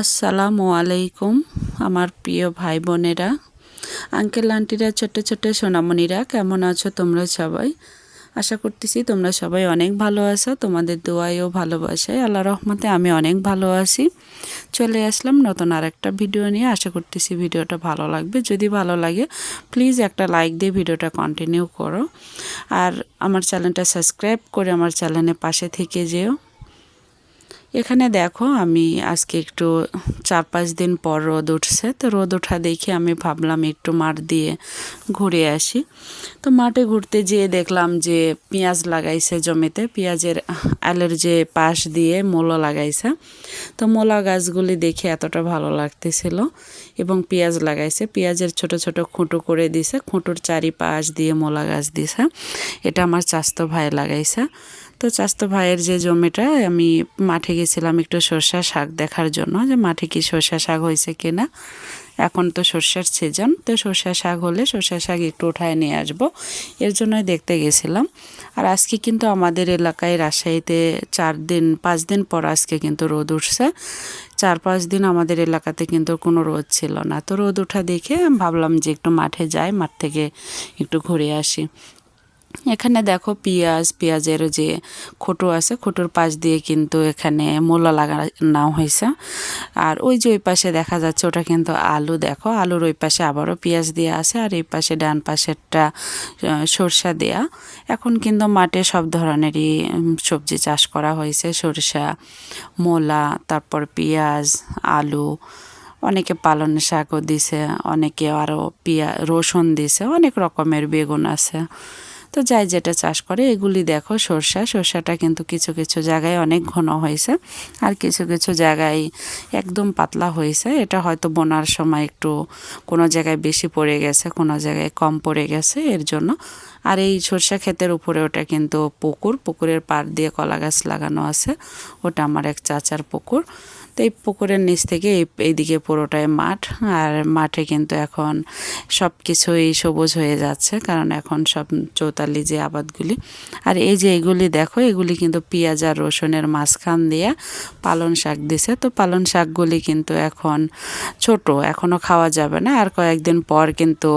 আসসালামু আলাইকুম, আমার প্রিয় ভাই বোনেরা আঙ্কেল, আন্টিরা, ছোট্ট ছোট্ট সোনামণিরা, কেমন আছো তোমরা সবাই? আশা করতেছি তোমরা সবাই অনেক ভালো আছো, তোমাদের দোয়াই ও ভালোবাসায়। আল্লাহ রহমতে আমি অনেক ভালো আছি। চলে আসলাম নতুন আর একটা ভিডিও নিয়ে। আশা করতেছি ভিডিওটা ভালো লাগবে। যদি ভালো লাগে প্লিজ একটা লাইক দিয়ে ভিডিওটা কন্টিনিউ করো। আর আমার চ্যানেলটা সাবস্ক্রাইব করে আমার চ্যানেলের পাশে থেকে যেও। এখানে দেখো আমি আজকে একটু চার পাঁচ দিন পর রোদ উঠছে। তো রোদ ওঠা দেখে আমি ভাবলাম একটু মাঠ দিয়ে ঘুরে আসি। তো মাঠে ঘুরতে যেয়ে দেখলাম যে পেঁয়াজ লাগাইছে জমিতে। পেঁয়াজের আলের যে পাশ দিয়ে মোলো লাগাইছে। তো মোলা গাছগুলি দেখে এতটা ভালো লাগতেছিল এবং পেঁয়াজ লাগাইছে। পেঁয়াজের ছোট ছোট খুঁটো করে দিছে। খুঁটোর চারিপাশ দিয়ে মোলা গাছ দিছে। এটা আমার চাস্তো ভাই লাগাইছে। তো চাস্তো ভাইয়ের যে জমিটা, আমি মাঠে গেছিলাম একটু সর্ষা শাক দেখার জন্য যে মাঠে কি সর্ষা শাক হয়েছে কিনা। এখন তো সর্ষার সিজন তো সর্ষা শাক হলে সর্ষা শাক একটু উঠায় নিয়ে আসব। এর জন্যই দেখতে গেছিলাম। আর আজকে কিন্তু আমাদের এলাকায় রাজশাহীতে চার দিন, পাঁচ দিন পর আজকে কিন্তু রোদ উঠছে। চার পাঁচ দিন আমাদের এলাকাতে কিন্তু কোনো রোদ ছিল না। তো রোদ উঠা দেখে ভাবলাম যে একটু মাঠে যাই, মাঠ থেকে একটু ঘুরে আসি। এখানে দেখো পেঁয়াজ, পেঁয়াজের যে খোটো আছে, খোটোর পাশ দিয়ে কিন্তু এখানে মূলা লাগানো হয়েছে। আর ওই যে ওই পাশে দেখা যাচ্ছে ওটা কিন্তু আলু, দেখো আলুর ওই পাশে আবারও পেঁয়াজ দেওয়া আছে আর এই পাশে ডান পাশেরটা সরষা দেয়া। এখন কিন্তু মাঠে সব ধরনেরই সবজি চাষ করা হয়েছে, সরষা, মূলা, তারপর পেঁয়াজ, আলু। অনেকে পালন শাকও দিছে, অনেকে আরও পিয়া, রসুন দিছে, অনেক রকমের বেগুন আছে। তো যাই যেটা চাষ করে, এগুলি দেখো সর্ষা। সর্ষাটা কিন্তু কিছু কিছু জায়গায় অনেক ঘন হয়েছে আর কিছু কিছু জায়গায় একদম পাতলা হয়েছে। এটা হয়তো বোনার সময় একটু কোনো জায়গায় বেশি পড়ে গেছে, কোনো জায়গায় কম পড়ে গেছে এর জন্য। আর এই সর্ষা ক্ষেতের উপরে ওটা কিন্তু পুকুর, পুকুরের পাড় দিয়ে কলা গাছ লাগানো আছে। ওটা আমার এক চাচার পুকুর। তো এই পুকুরের নিচ থেকে এই, এইদিকে পুরোটাই মাঠ, আর মাঠে কিন্তু এখন সব কিছুই সবুজ হয়ে যাচ্ছে, কারণ এখন সব চৌতালি যে আবাদগুলি। আর এই যে এগুলি দেখো, এগুলি কিন্তু পেঁয়াজ আর রসুনের মাঝখান দিয়ে পালন শাক দিছে। তো পালন শাকগুলি কিন্তু এখন ছোট এখনও খাওয়া যাবে না। আর কয়েকদিন পর কিন্তু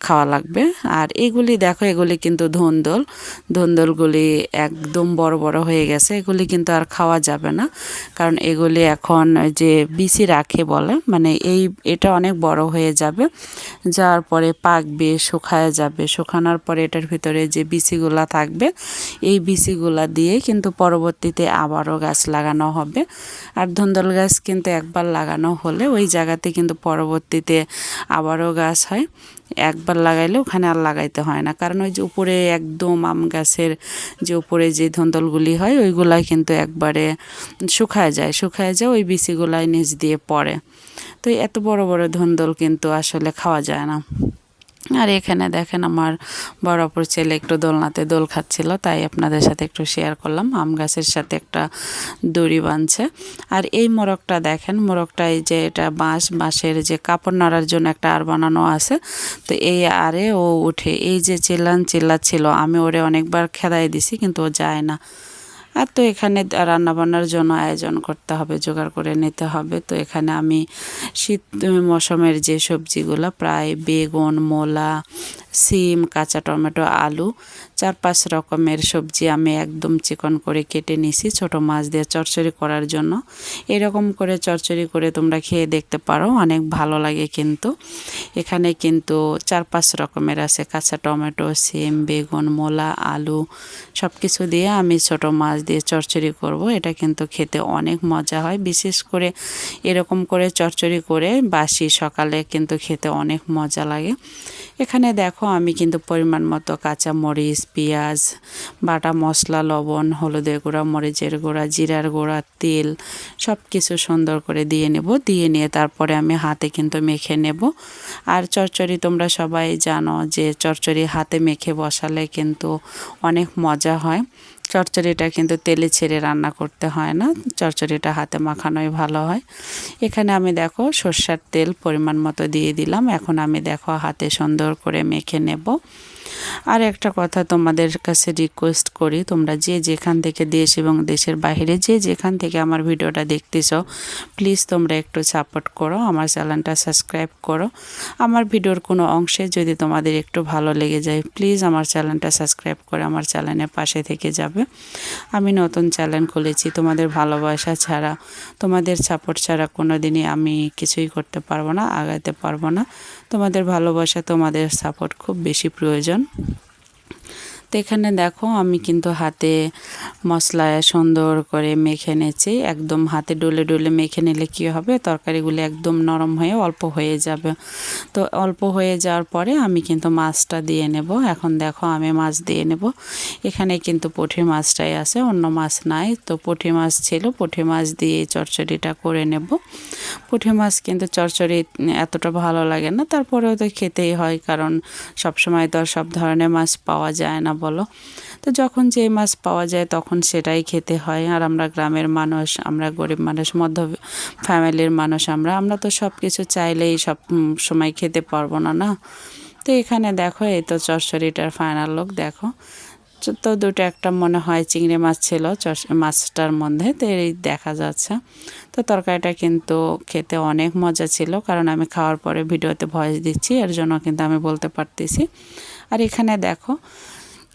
খাওয়া লাগবে। আর এগুলি দেখো, এগুলি কিন্তু ধন্দল। ধন্দলগুলি একদম বড় বড় হয়ে গেছে। এগুলি কিন্তু আর খাওয়া যাবে না। কারণ এগুলি এখন যে বিসি রাখে বলে। মানে এই, এটা অনেক বড় হয়ে যাবে। যাওয়ার পরে পাকবে, শুকায় যাবে। শুকানোর পরে এটার ভিতরে যে বিসিগুলা থাকবে, এই বিসিগুলা দিয়ে কিন্তু পরবর্তীতে আবারও গাছ লাগানো হবে। আর ধন্দল গাছ কিন্তু একবার লাগানো হলে ওই জায়গাতে কিন্তু পরবর্তীতে আবারও গাছ হয়। একবার লাগাইলে ওখানে আর লাগাইতে হয় না। কারণ ওই যে উপরে একদম আম গাছের যে উপরে যে ধন্দলগুলি হয়, ওইগুলাই কিন্তু একবারে শুকায় যায়। শুকায় যায়, ওই বিচিগুলাই নিচ দিয়ে পড়ে। তো এত বড় বড় ধন্দল কিন্তু আসলে খাওয়া যায় না। আর এখানে দেখেন আমার বড় অপর ছেলে একটু দোলনাতে দোল খাচ্ছিল, তাই আপনাদের সাথে একটু শেয়ার করলাম। আম গাছের সাথে একটা দড়ি বাঁধছে। আর এই মোরগটা দেখেন মোরগটা এই যে এটা বাঁশ, বাঁশের যে কাপড় নাড়ার জন্য একটা আর বানানো আছে, তো এই আরে ও উঠে, এই যে চিল্লান চিল্লাচ্ছিল, আমি ওরে অনেকবার খেদাই দিছি, কিন্তু ও যায় না। আর তো এখানে রান্নাবান্নার জন্য আয়োজন করতে হবে, জোগাড় করে নিতে হবে। তো এখানে আমি শীত মৌসুমের যে সবজিগুলো, প্রায় বেগুন, মোলা, সিম, কাঁচা টমেটো, আলু চার পাঁচ রকমের সবজি আমি একদম চিকন করে কেটে নিছি, ছোট মাছ দিয়ে চচ্চড়ি করার জন্য। এরকম করে চচ্চড়ি করে তোমরা খেয়ে দেখতে পারো, অনেক ভালো লাগে কিন্তু। এখানে কিন্তু চার পাঁচ রকমের আছে, কাঁচা টমেটো, সিম, বেগুন, মোলা, আলু সব কিছু দিয়ে আমি ছোট মাছ দিয়ে চচ্চড়ি করব। এটা কিন্তু খেতে অনেক মজা হয়, বিশেষ করে এরকম করে চচ্চড়ি করে বাসি সকালে কিন্তু খেতে অনেক মজা লাগে। এখানে দেখো আমি কিন্তু পরিমাণ মতো কাঁচা মরিচ পেঁয়াজ, বাটা মশলা, লবণ, হলুদের গুঁড়া, মরিচের গুঁড়া, জিরার গুঁড়া, তেল সব কিছু সুন্দর করে দিয়ে নেব। দিয়ে নিয়ে তারপরে আমি হাতে কিন্তু মেখে নেব। আর চচ্চড়ি তোমরা সবাই জানো যে চচ্চড়ি হাতে মেখে বসালে কিন্তু অনেক মজা হয়। চচ্চড়িটা কিন্তু তেলে ছেড়ে রান্না করতে হয় না। চচ্চড়িটা হাতে মাখানোই ভালো হয়। এখানে আমি দেখো সর্ষার তেল পরিমাণ মতো দিয়ে দিলাম। এখন আমি দেখো হাতে সুন্দর করে মেখে নেব। আর একটা কথা তোমাদের কাছে রিকোয়েস্ট করি, তোমরা যে যেখান থেকে দেশ এবং দেশের বাইরে যে যেখান থেকে আমার ভিডিওটা দেখতেছ প্লিজ তোমরা একটু সাপোর্ট করো, আমার চ্যানেলটা সাবস্ক্রাইব করো। আমার ভিডিওর কোনো অংশে যদি তোমাদের একটু ভালো লেগে যায় প্লিজ আমার চ্যানেলটা সাবস্ক্রাইব করে আমার চ্যানেলের পাশে থেকে যাবে। আমি নতুন চ্যানেল খুলেছি, তোমাদের ভালোবাসা ছাড়া, তোমাদের সাপোর্ট ছাড়া কোনো দিনই আমি কিছুই করতে পারব না আগাতে পারব না। তোমাদের ভালোবাসা তোমাদের সাপোর্ট খুব বেশি প্রয়োজন। তো এখানে দেখো আমি কিন্তু হাতে মশলা সুন্দর করে মেখে নেছি একদম হাতে ডলে ডলে মেখে নিলে কী হবে? তরকারিগুলো একদম নরম হয়ে অল্প হয়ে যাবে। তো অল্প হয়ে যাওয়ার পরে আমি কিন্তু মাছটা দিয়ে নেব। এখন দেখো আমি মাছ দিয়ে নেব। এখানে কিন্তু পুঁটি মাছটাই আছে, অন্য মাছ নাই। তো পুঁটি মাছ ছিল, পুঁটি মাছ দিয়ে চচ্চড়িটা করে নেব। পুঁটি মাছ কিন্তু চচ্চড়ি এতটা ভালো লাগে না, তারপরেও তো খেতেই হয়, কারণ সবসময় তো আর সব ধরনের মাছ পাওয়া যায় না। বলো। তো যখন যে মাছ পাওয়া যায় তখন সেটাই খেতে হয়। আর আমরা গ্রামের মানুষ, আমরা গরিব মানুষ, মধ্য ফ্যামিলির মানুষ আমরা আমরা তো সব কিছু চাইলেই সব সময় খেতে পারব না না? তো এখানে দেখো, এই তো চচ্চড়িটার ফাইনাল লোক দেখো। তো- দুটো একটা মনে হয় চিংড়ি মাছ ছিল মাছটার মধ্যে, তো এই দেখা যাচ্ছে। তো তরকারিটা কিন্তু খেতে অনেক মজা ছিল, কারণ আমি খাওয়ার পরে ভিডিওতে ভয়েস দিচ্ছি, এর জন্য কিন্তু আমি বলতে পারতেছি। আর এখানে দেখো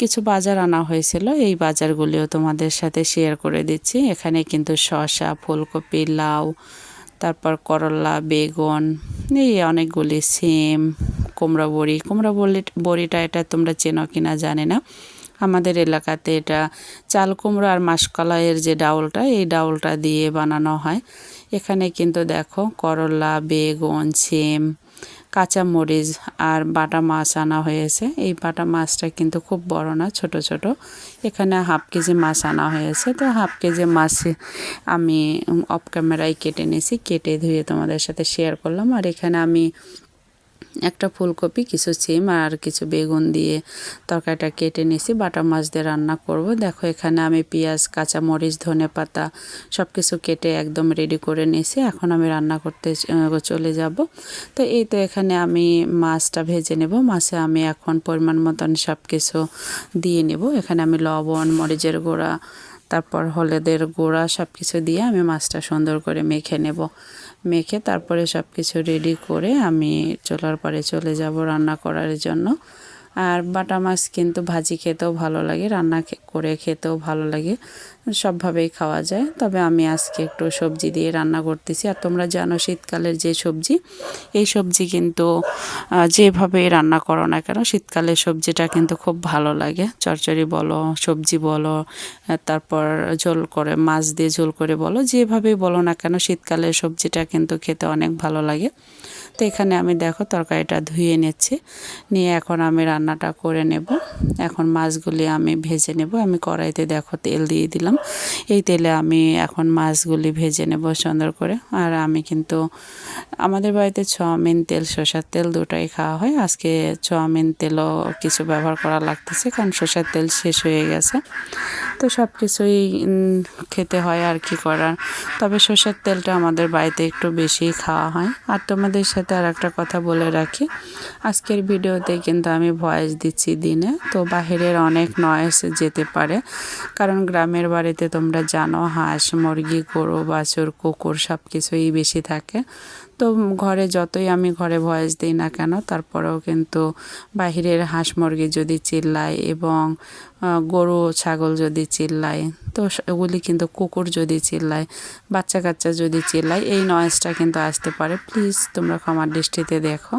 কিছু বাজার আনা হয়েছিল। এই বাজারগুলিও তোমাদের সাথে শেয়ার করে দিচ্ছি। এখানে কিন্তু শসা, ফুলকপি, লাউ, তারপর করলা, বেগুন, এই অনেকগুলি সিম, কুমড়া বড়ি। কুমড়া বড়ি বড়িটা এটা তোমরা চেনো কিনা জানি না। আমাদের এলাকাতে এটা চাল কুমড়ো আর মাসকলাইয়ের যে ডাউলটা, এই ডাউলটা দিয়ে বানানো হয়। এখানে কিন্তু দেখো করলা, বেগুন, সিম কাঁচা মরিচ আর বাটা মাছ আনা হয়েছে। এই বাটা মাছটা কিন্তু খুব বড় না, ছোট ছোট। এখানে হাফ কেজি মাছ আনা হয়েছে। তো হাফ কেজি মাছ আমি অফ ক্যামেরায় কেটে নিয়েছি। কেটে ধুয়ে তোমাদের সাথে শেয়ার করলাম। আর এখানে আমি একটা ফুলকপি, কিছু সিম আর কিছু বেগুন দিয়ে তরকারিটা কেটে নিয়েছি। বাটা মাছ দিয়ে রান্না করব। দেখো, এখানে আমি পেঁয়াজ কাঁচা মরিচ ধনে পাতা সব কিছু কেটে একদম রেডি করে নিয়েছি। এখন আমি রান্না করতে চলে যাব। তো এই তো এখানে আমি মাছটা ভেজে নেব। মাছে আমি এখন পরিমাণ মতন সব কিছু দিয়ে নেব। এখানে আমি লবণ, মরিচের গুঁড়া তারপর হলেদের গোড়া সব কিছু দিয়ে আমি মাছটা সুন্দর করে মেখে নেব। মেখে তারপরে সব কিছু রেডি করে আমি চলার পরে চলে যাব রান্না করার জন্য। আর বাটা মাছ কিন্তু ভাজি খেতেও ভালো লাগে, রান্না করে খেতেও ভালো লাগে। সবভাবেই খাওয়া যায়। তবে আমি আজকে একটু সবজি দিয়ে রান্না করতেছি। আর তোমরা জানো শীতকালের যে সবজি, এই সবজি কিন্তু যেভাবে রান্না করো না কেন, শীতকালের সবজিটা কিন্তু খুব ভালো লাগে। চচ্চড়ি বলো, সবজি বলো তারপর ঝোল করে, মাছ দিয়ে ঝোল করে বলো, যেভাবেই বলো না কেন, শীতকালের সবজিটা কিন্তু খেতে অনেক ভালো লাগে। তো এখানে আমি দেখো তরকারিটা ধুয়ে নিচ্ছি। নিয়ে এখন আমি রান্নাটা করে নেব। এখন মাছগুলি আমি ভেজে নেব। আমি কড়াইতে দেখো তেল দিয়ে দিলাম। এই তেলে আমি এখন মাছগুলি ভেজে নেব সুন্দর করে। আর আমি কিন্তু, আমাদের বাড়িতে চাউমিন, তেল, সর্ষের তেল দুটাই খাওয়া হয়। আজকে চাউমিন তেলও কিছু ব্যবহার করা লাগতেছে কারণ সর্ষের তেল শেষ হয়ে গেছে। তো সব কিছুই খেতে হয় আর কি করার। তবে সর্ষের তেলটা আমাদের বাড়িতে একটু বেশি খাওয়া হয়। আর তোমাদের সাথে আর একটা কথা বলে রাখি। আজকের ভিডিওতে কিন্তু আমি ভয়েস দিচ্ছি দিনে। তো বাহিরের অনেক নয়েস যেতে পারে। কারণ গ্রামের বাড়িতে তোমরা জানো, হাঁস, মুরগি, গরু, বাছুর, কুকুর সব কিছুই বেশি থাকে। তো ঘরে যতই আমি ঘরে ভয়েস দিই না কেন, তারপরেও কিন্তু বাহিরের হাঁস মুরগি যদি চিল্লায় এবং গরু ছাগল যদি চিল্লায়, তো ওগুলি কিন্তু কুকুর যদি চিল্লায় বাচ্চা কাচ্চা যদি চিল্লায়, এই নয়েজটা কিন্তু আসতে পারে। প্লিজ তোমরা ক্ষমার দৃষ্টিতে দেখো।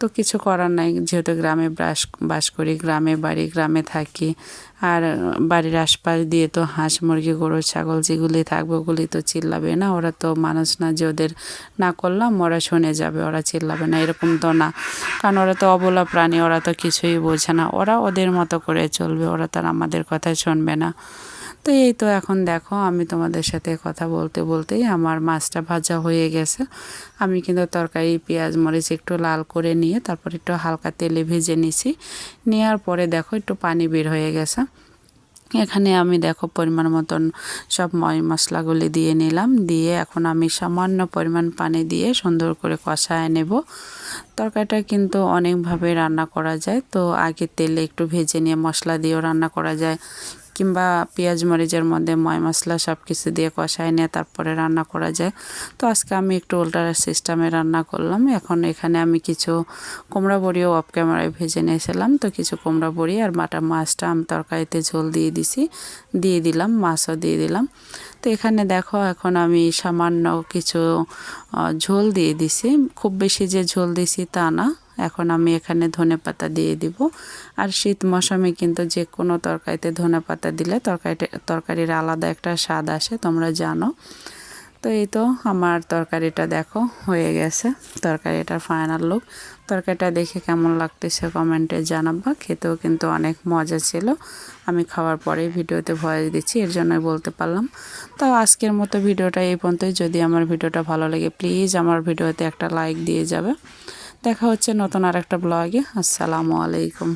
তো কিছু করার নাই। যেহেতু গ্রামে বাস বাস করি, গ্রামে বাড়ি, গ্রামে থাকি। আর বাড়ির আশপাশ দিয়ে তো হাঁস, মুরগি, গরু, ছাগল যেগুলি থাকবে ওগুলি তো চিল্লাবে না। ওরা তো মানুষ না যে ওদের না করলাম, ওরা শুনে যাবে, ওরা চিল্লাবে না। এরকম তো না। কারণ ওরা তো অবলা প্রাণী, ওরা তো কিছুই বোঝে না। ওরা ওদের মতো করে চলবে, ওরা তার আমাদের কথা শুনবে না। তো এই তো এখন দেখো, আমি তোমাদের সাথে কথা বলতে বলতেই আমার মাছটা ভাজা হয়ে গেছে। আমি কিন্তু তরকারি, পেঁয়াজ, মরিচ একটু লাল করে নিয়ে তারপর একটু হালকা তেলে ভেজে নিছি। নেওয়ার পরে দেখো একটু পানি বের হয়ে গেছে। এখানে আমি দেখো পরিমাণ মতন সব ময় মশলাগুলি দিয়ে নিলাম। দিয়ে এখন আমি সামান্য পরিমাণ পানি দিয়ে সুন্দর করে কষায় নেব। তরকারিটা কিন্তু অনেকভাবে রান্না করা যায়। তো আগে তেলে একটু ভেজে নিয়ে মশলা দিয়েও রান্না করা যায়। কিংবা পেঁয়াজ মরিচের মধ্যে ময় মশলা সব কিছু দিয়ে কষায় নিয়ে তারপরে রান্না করা যায়। তো আজকে আমি একটু উল্টার সিস্টেমে রান্না করলাম। এখন এখানে আমি কিছু কুমড়া বড়িও অফ ক্যামেরায় ভেজে নিয়েছিলাম। তো কিছু কুমড়া বড়ি আর মাটা মাছটা আমি তরকারিতে ঝোল দিয়ে দিছি। দিয়ে দিলাম, মাছও দিয়ে দিলাম। তো এখানে দেখো এখন আমি সামান্য কিছু ঝোল দিয়ে দিছি। খুব বেশি যে ঝোল দিছি তা না। এখন আমি এখানে ধনে পাতা দিয়ে দিব। আর শীত মৌসুমে কিন্তু যে কোনো তরকারিতে ধনে পাতা দিলে তরকারিটা তরকারির আলাদা একটা স্বাদ আসে, তোমরা জানো। তো এই তো আমার তরকারিটা দেখো, হয়ে গেছে। তরকারিটার ফাইনাল লুক তরকারিটা দেখে কেমন লাগতেছে কমেন্টে জানাবা। খেতেও কিন্তু অনেক মজা ছিল। আমি খাওয়ার পরেই ভিডিওতে ভয়েস দিচ্ছি, এর জন্যই বলতে পারলাম। তো আজকের মতো ভিডিওটা এই পর্যন্তই। যদি আমার ভিডিওটা ভালো লাগে প্লিজ আমার ভিডিওতে একটা লাইক দিয়ে যাবে। দেখা হচ্ছে নতুন আর একটা ব্লগে। আসসালামু আলাইকুম।